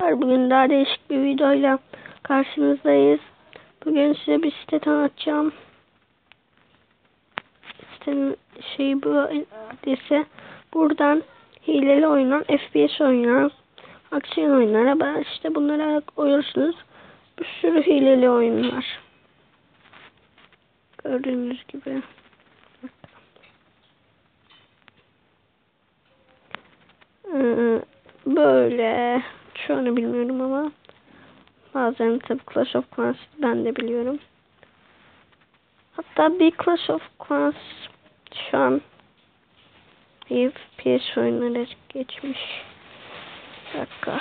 Bugün daha değişik bir videoyla karşınızdayız. Bugün size bir site tanıtacağım. Sitenin şeyi bu adresi. Buradan hileli oyunlar, FPS oyunlar, aksiyon oyunları, işte bunlara oynuyorsunuz. Bir sürü hileli oyun var. Gördüğünüz gibi. Ee, böyle çoğunu bilmiyorum ama bazen tabi Clash of Clans ben de biliyorum. Hatta bir Clash of Clans şu an bir PS oyunları geçmiş. Bir dakika.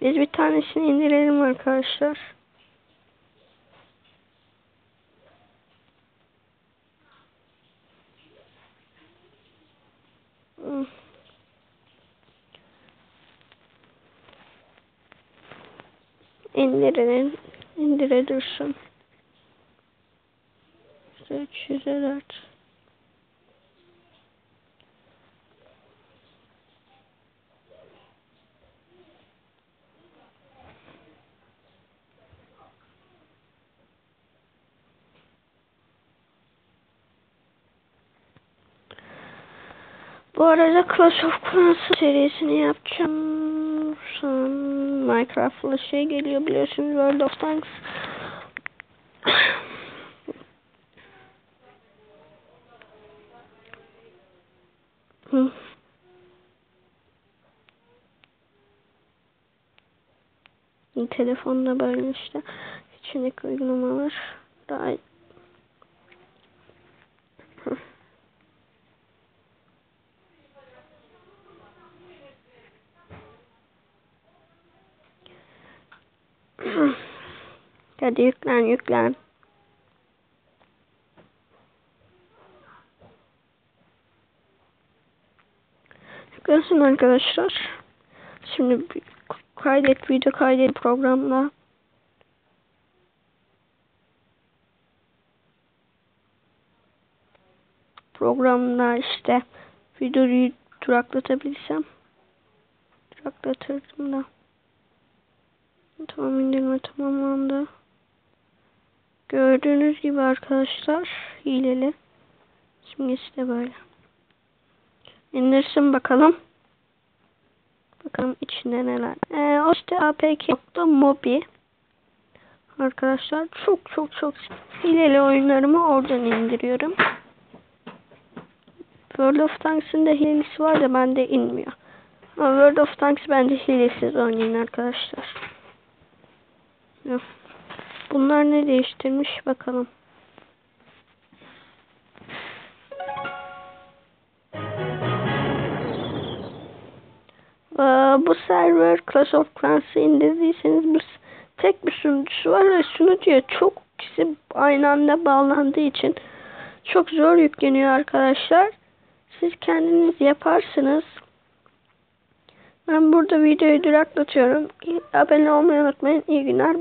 Biz bir tanesini indirelim arkadaşlar. İndirelim. İndire dursun. 304 Bu arada Clash of Clans serisini yapacağım. Son Minecraft'la şey geliyor biliyorsunuz World of Tanks. Telefonda böyle işte içindeki uygulamalar daha Hadi yüklen yüklen. Yüklensin arkadaşlar. Şimdi kaydet video kaydet programla. Programla işte videoyu duraklatabilsem duraklatırdım da. Tamam indirme tamamlandı. Gördüğünüz gibi arkadaşlar hileli. Simgesi de böyle. İndirsin bakalım. Bakalım içinde neler. Ee, o işte apk.mobi Arkadaşlar çok çok çok hileli oyunlarımı oradan indiriyorum. World of Tanks'ın da hilesi var da bende inmiyor. Ama World of Tanks bende hilesiz oynayın arkadaşlar. Bunlar ne değiştirmiş bakalım. Bu server Clash of Clans'ı indirdiyseniz bu tek bir sunucusu var ve sunucuya çok kişi aynı anda bağlandığı için çok zor yükleniyor arkadaşlar. Siz kendiniz yaparsınız. Ben burada videoyu duraklatıyorum. Abone olmayı unutmayın. İyi günler.